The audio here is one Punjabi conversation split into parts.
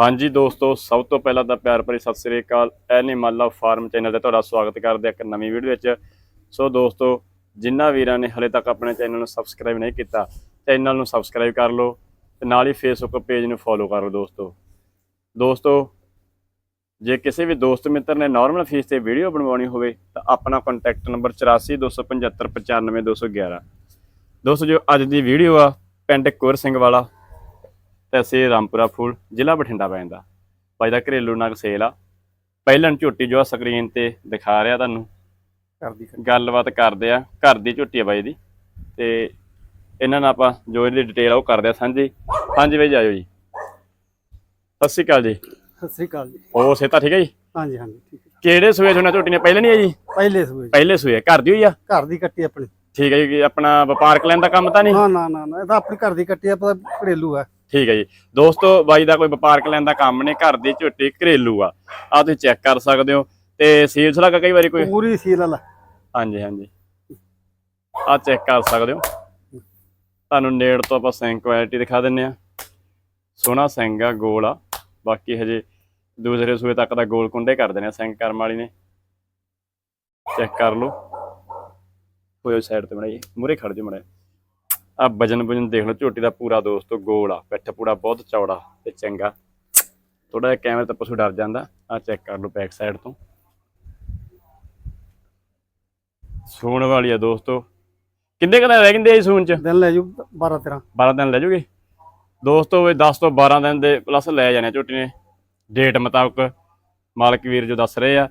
ਹਾਂਜੀ ਦੋਸਤੋ, ਸਭ ਤੋਂ ਪਹਿਲਾਂ ਤਾਂ ਪਿਆਰ ਭਰੀ Sat Sri Akal. Animal farm channel ਤੇ ਤੁਹਾਡਾ ਸਵਾਗਤ ਕਰਦੇ ਇੱਕ ਨਵੀਂ ਵੀਡੀਓ ਵਿੱਚ। ਸੋ ਦੋਸਤੋ ਜਿਨ੍ਹਾਂ ਵੀਰਾਂ ਨੇ ਹਲੇ ਤੱਕ ਆਪਣੇ ਚੈਨਲ ਨੂੰ ਸਬਸਕ੍ਰਾਈਬ ਨਹੀਂ ਕੀਤਾ ਚੈਨਲ ਨੂੰ ਸਬਸਕ੍ਰਾਈਬ ਕਰ ਲਓ ਤੇ ਨਾਲ ਹੀ ਫੇਸਬੁੱਕ ਪੇਜ ਨੂੰ ਫੋਲੋ ਕਰ ਲਓ ਦੋਸਤੋ। ਦੋਸਤੋ, ਜੇ ਕਿਸੇ ਵੀ ਦੋਸਤ ਮਿੱਤਰ ਨੇ ਨਾਰਮਲ ਫੀਸ ਤੇ ਵੀਡੀਓ ਬਣਵਾਉਣੀ ਹੋਵੇ, ਤਾਂ ਆਪਣਾ ਕੰਟੈਕਟ ਨੰਬਰ 8427595211 ਦੋਸਤੋ, ਜੋ ਅੱਜ ਦੀ ਵੀਡੀਓ ਆ, ਪਿੰਡ ਕੁਰ ਸਿੰਘ ਵਾਲਾ ਤਹਿਸੀਲ ਰਾਮਪੁਰਾ ਫੂਲ ਜ਼ਿਲ੍ਹਾ ਬਠਿੰਡਾ ਪੈਂਦਾ ਬਾਈ ਦਾ ਘਰੇਲੂ ਨਗ ਸੇਲ ਆ। ਪਹਿਲਾਂ ਝੋਟੀ ਜੋ ਆ ਸਕਰੀਨ ਤੇ ਦਿਖਾ ਰਿਹਾ ਤੁਹਾਨੂੰ। ਕਰਦੀ ਗੱਲਬਾਤ ਕਰਦੇ ਆ। ਘਰ ਦੀ ਝੋਟੀ ਆ ਬਾਈ ਦੀ। ਤੇ ਇਹਨਾਂ ਨਾਲ ਆਪਾਂ ਜੋ ਇਹਦੀ ਡਿਟੇਲ ਆ ਉਹ ਕਰਦੇ ਆ ਸਾਂਝੀ। ਹਾਂਜੀ ਬਾਈ ਜੀ ਆਇਓ ਜੀ। ਸਤਿ ਸ਼੍ਰੀ ਅਕਾਲ ਜੀ। ਸਤਿ ਸ੍ਰੀ ਅਕਾਲ ਜੀ। ਉਹ ਸੇਤਾ ਠੀਕ ਹੈ ਜੀ? ਹਾਂਜੀ ਹਾਂਜੀ ਠੀਕ ਹੈ ਕਿਹੜੇ ਸੂਏ ਸੁਣਾ ਝੋਟੀ ਨੇ ਪਹਿਲੇ ਨਹੀਂ ਆ ਜੀ? ਪਹਿਲੇ ਸੂਏ ਜੀ। ਪਹਿਲੇ ਸੂਏ ਘਰ ਦੀ ਹੋਈ ਆ? ਘਰ ਦੀ ਕੱਟੀ ਆਪਣੀ। ਠੀਕ ਹੈ ਜੀ ਆਪਣਾ ਵਪਾਰਕ ਲੈਣ ਦਾ ਕੰਮ ਤਾਂ ਨਹੀਂ? ਨਾ ਨਾ ਨਾ ਨਾ ਇਹ ਤਾਂ ਆਪਣੀ ਘਰ ਦੀ ਕੱਟੀ ਆ ਪਰ ਘਰੇਲੂ ਆ। ਠੀਕ ਹੈ ਜੀ। ਦੋਸਤੋ ਬਾਈ ਦਾ ਕੋਈ ਵਪਾਰਕ ਲੈਣ ਦਾ ਕੰਮ ਨਹੀਂ ਘਰ ਦੀ ਝੋਟੀ ਘਰੇਲੂ ਆ। ਆ ਤੁਸੀਂ ਚੈੱਕ ਕਰ ਸਕਦੇ ਹੋ। ਤੇ ਸੀਲਸ ਲਗਾ ਕਈ ਵਾਰੀ ਕੋਈ? ਪੂਰੀ ਸੀਲ ਵਾਲਾ। ਹਾਂਜੀ ਹਾਂਜੀ। ਆ ਚੈੱਕ ਕਰ ਸਕਦੇ ਹੋ। ਤੁਹਾਨੂੰ ਨੇੜ ਤੋਂ ਆਪਾਂ ਸਿੰਘ ਕੁਆਲਿਟੀ ਦਿਖਾ ਦਿੰਨੇ ਆ। ਸੋਹਣਾ ਸਿੰਘ ਆ ਗੋਲ ਆ। ਬਾਕੀ ਹਜੇ ਦੂਸਰੇ ਸੂਏ ਤੱਕ ਦਾ ਗੋਲ ਕੁੰਡੇ ਕਰ ਦੇਣੇ ਆ ਸਿੰਘ ਕਰਮ ਵਾਲੀ ਨੇ। ਚੈੱਕ ਕਰ ਲਓ। ਹੋਇਓ ਸਾਈਡ ਤੇ ਬਣਾਈ ਮੂਰੇ ਖੜ ਜਾ ਮੜਾ ਆ ਵਜਨ ਵਜਨ ਦੇਖ ਲਓ ਝੋਟੀ ਦਾ ਪੂਰਾ ਦੋਸਤੋ ਗੋਲ ਆ ਪਿੱਠ ਪੂਰਾ ਬਹੁਤ ਚੌੜਾ ਤੇ ਚੰਗਾ। ਥੋੜਾ ਜਿਹਾ ਕੈਮਰੇ ਤੋਂ ਪਸ਼ੂ ਡਰ ਜਾਂਦਾ ਆ ਚੈੱਕ ਕਰ ਲਓ ਬੈਕ ਸਾਈਡ ਤੋਂ। ਸੂਣ ਵਾਲੀ ਆ ਦੋਸਤੋ। ਕਿੰਨੇ ਕਦਾ ਰਹਿ ਗਏ ਸੂਣ ਚ? ਦਿਨ ਲੈ ਜੂ 12 13 12 ਦਿਨ ਲੈ ਜੂਗੇ? ਦੋਸਤੋ ਵੀ 10 ਤੋਂ 12 ਦਿਨ ਦੇ ਪਲੱਸ ਲੈ ਜਾਣੇ ਆ ਝੋਟੀ ਨੇ। ਡੇਟ ਮੁਤਾਬਕ ਮਾਲਕ ਵੀਰ ਜੋ ਦੱਸ ਰਹੇ ਆ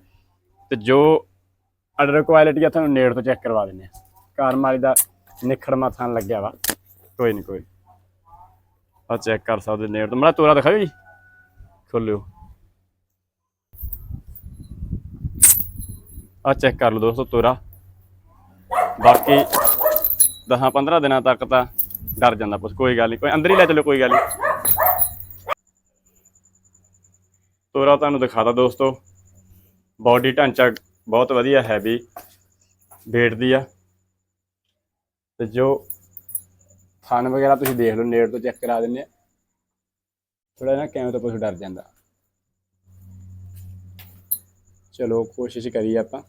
ਤੇ ਜੋ ਆਰਡਰ ਕੁਆਲਿਟੀ ਆ ਤੁਹਾਨੂੰ ਨੇੜ ਤੋਂ ਚੈੱਕ ਕਰਵਾ ਦਿੰਨੇ ਆ। ਕਾਰ ਮਾਰੀ ਦਾ ਨਿਖੜ ਮਥਾਂ ਲੱਗਿਆ ਵਾ। ਕੋਈ ਨਹੀਂ ਕੋਈ ਆ ਚੈੱਕ ਕਰ ਸਕਦੇ ਨੇੜ। ਤੋਂ ਮੜਾ ਤੋਰਾ ਦਿਖਾਓ ਜੀ। ਖੋਲਿਓ। ਆ ਚੈੱਕ ਕਰ ਲਓ ਦੋਸਤੋ ਤੋਰਾ। ਬਾਕੀ 10 15 ਦਿਨਾਂ ਤੱਕ ਤਾਂ ਡਰ ਜਾਂਦਾ ਬਸ ਕੋਈ ਗੱਲ ਨਹੀਂ ਕੋਈ ਅੰਦਰ ਹੀ ਲੈ ਚਲੋ, ਕੋਈ ਗੱਲ ਨਹੀਂ ਤੋਰਾ ਤੁਹਾਨੂੰ ਦਿਖਾਦਾ ਦੋਸਤੋ। ਬਾਡੀ ਢਾਂਚਾ ਬਹੁਤ ਵਧੀਆ ਹੈ ਵੀ ਵੇਟ ਦੀ ਆ। ਤੇ ਜੋ ਥਣ ਵਗੈਰਾ ਤੁਸੀਂ ਦੇਖ ਲਓ, ਨੇੜ ਤੋਂ ਚੈੱਕ ਕਰਾ ਦਿੰਨੇ ਆ। ਥੋੜਾ ਜਿਹਾ ਕੈਮਰੇ ਤੋਂ ਕੁਝ ਡਰ ਜਾਂਦਾ। ਚਲੋ, ਕੋਸ਼ਿਸ਼ ਕਰੀਏ ਆਪਾਂ।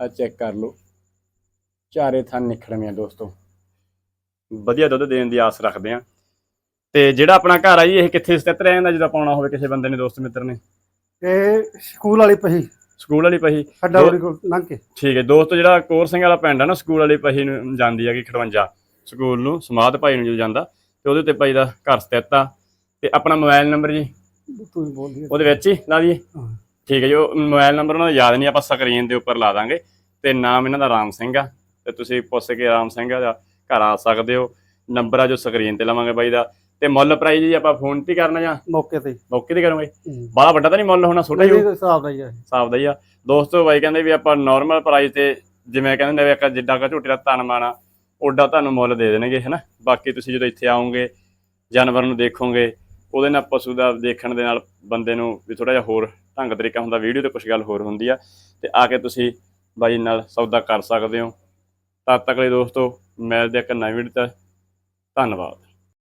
ਆ ਚੈੱਕ ਕਰ ਲਓ। ਚਾਰੇ ਥਣ ਨਿਖੜਵੇਂ ਆ ਦੋਸਤੋ। ਵਧੀਆ ਦੁੱਧ ਦੇਣ ਦੀ ਆਸ ਰੱਖਦੇ ਆ। ਤੇ ਜਿਹੜਾ ਆਪਣਾ ਘਰ ਆ ਜੀ, ਇਹ ਕਿੱਥੇ ਸਥਿਤ ਰਹਿੰਦਾ, ਜਦੋਂ ਪਾਉਣਾ ਹੋਵੇ ਕਿਸੇ ਬੰਦੇ ਨੇ, ਦੋਸਤ ਮਿੱਤਰ ਨੇ? ਇਹ ਸਕੂਲ ਵਾਲੀ ਪਹੀ। ਸਕੂਲ ਵਾਲੀ ਪਹੀ ਵਾਲੀ ਕੋਲ ਲੰਘ ਕੇ। ਠੀਕ ਹੈ ਦੋਸਤੋ ਜਿਹੜਾ ਕੋਰ ਸਿੰਘ ਵਾਲਾ ਪਿੰਡ ਆ ਨਾ ਸਕੂਲ ਵਾਲੀ ਪਹੀ ਨੂੰ ਜਾਂਦੀ ਹੈਗੀ 58 ਸਕੂਲ ਨੂੰ ਸਮਾਧ ਭਾਈ ਨੂੰ ਜਦੋਂ ਜਾਂਦਾ ਤੇ ਉਹਦੇ ਤੇ ਭਾਈ ਦਾ ਘਰ ਸਥਿਤ ਆ। ਤੇ ਆਪਣਾ ਮੋਬਾਈਲ ਨੰਬਰ ਜੀ? ਬੋਲਦੀ ਉਹਦੇ ਵਿੱਚ ਹੀ ਲਾ ਦਈਏ। ਠੀਕ ਹੈ ਜੀ ਉਹ ਮੋਬਾਈਲ ਨੰਬਰ ਉਹਨਾਂ ਦਾ ਯਾਦ ਨਹੀਂ ਆਪਾਂ ਸਕਰੀਨ ਦੇ ਉੱਪਰ ਲਾ ਦਾਂਗੇ। ਤੇ ਨਾਮ ਇਹਨਾਂ ਦਾ ਰਾਮ ਸਿੰਘ ਆ। ਤੇ ਤੁਸੀਂ ਪੁੱਛ ਕੇ ਰਾਮ ਸਿੰਘ ਦਾ ਘਰ ਆ ਸਕਦੇ ਹੋ। ਨੰਬਰ ਆ ਜੋ ਸਕਰੀਨ ਤੇ ਲਵਾਂਗੇ ਬਾਈ ਦਾ। ਤੇ ਮੁੱਲ ਪ੍ਰਾਈਸ ਜੀ ਆਪਾਂ ਫੋਨ ਤੇ ਕਰਨਾ ਜਾਂ ਮੌਕੇ ਤੇ। ਮੌਕੇ ਤੇ ਕਰੋਗੇ। ਬੜਾ ਵੱਡਾ ਤਾਂ ਨਹੀਂ ਮੁੱਲ ਹੋਣਾ ਛੋਟਾ ਹੀ ਹੋਊ। ਹਿਸਾਬ ਦਾ ਹੀ ਹੈ ਹਿਸਾਬ ਦਾ ਹੀ ਆ। ਦੋਸਤੋ ਬਾਈ ਕਹਿੰਦੇ ਵੀ ਆਪਾਂ ਨਾਰਮਲ ਪ੍ਰਾਈਸ ਤੇ ਜਿਵੇਂ ਕਹਿੰਦੇ ਨੇ ਵੀ ਜਿੱਡਾ ਕਾ ਝੋਟੀ ਦਾ ਤਨ ਮਾਣਾ ਓਡਾ ਤੁਹਾਨੂੰ ਮੁੱਲ ਦੇ ਦੇਣਗੇ ਹਨਾ? ਬਾਕੀ ਤੁਸੀਂ ਜਦੋਂ ਇੱਥੇ ਆਓਗੇ ਜਾਨਵਰ ਨੂੰ ਦੇਖੋਗੇ ਉਹਦੇ ਨਾਲ ਪਸ਼ੂ ਦਾ ਦੇਖਣ ਦੇ ਨਾਲ ਬੰਦੇ ਨੂੰ ਵੀ ਥੋੜਾ ਜਿਹਾ ਹੋਰ ਢੰਗ ਤਰੀਕਾ ਹੁੰਦਾ ਵੀਡੀਓ ਤੇ ਕੁਝ ਗੱਲ ਹੋਰ ਹੁੰਦੀ ਆ। ਤੇ ਆ ਕੇ ਤੁਸੀਂ ਬਾਈ ਨਾਲ ਸੌਦਾ ਕਰ ਸਕਦੇ ਹੋ। ਤਦ ਤੱਕ ਲਈ ਦੋਸਤੋ ਮਿਲਦੇ ਇੱਕ ਨਵੀਂ ਵੀਡੀਓ ਤੇ। ਧੰਨਵਾਦ।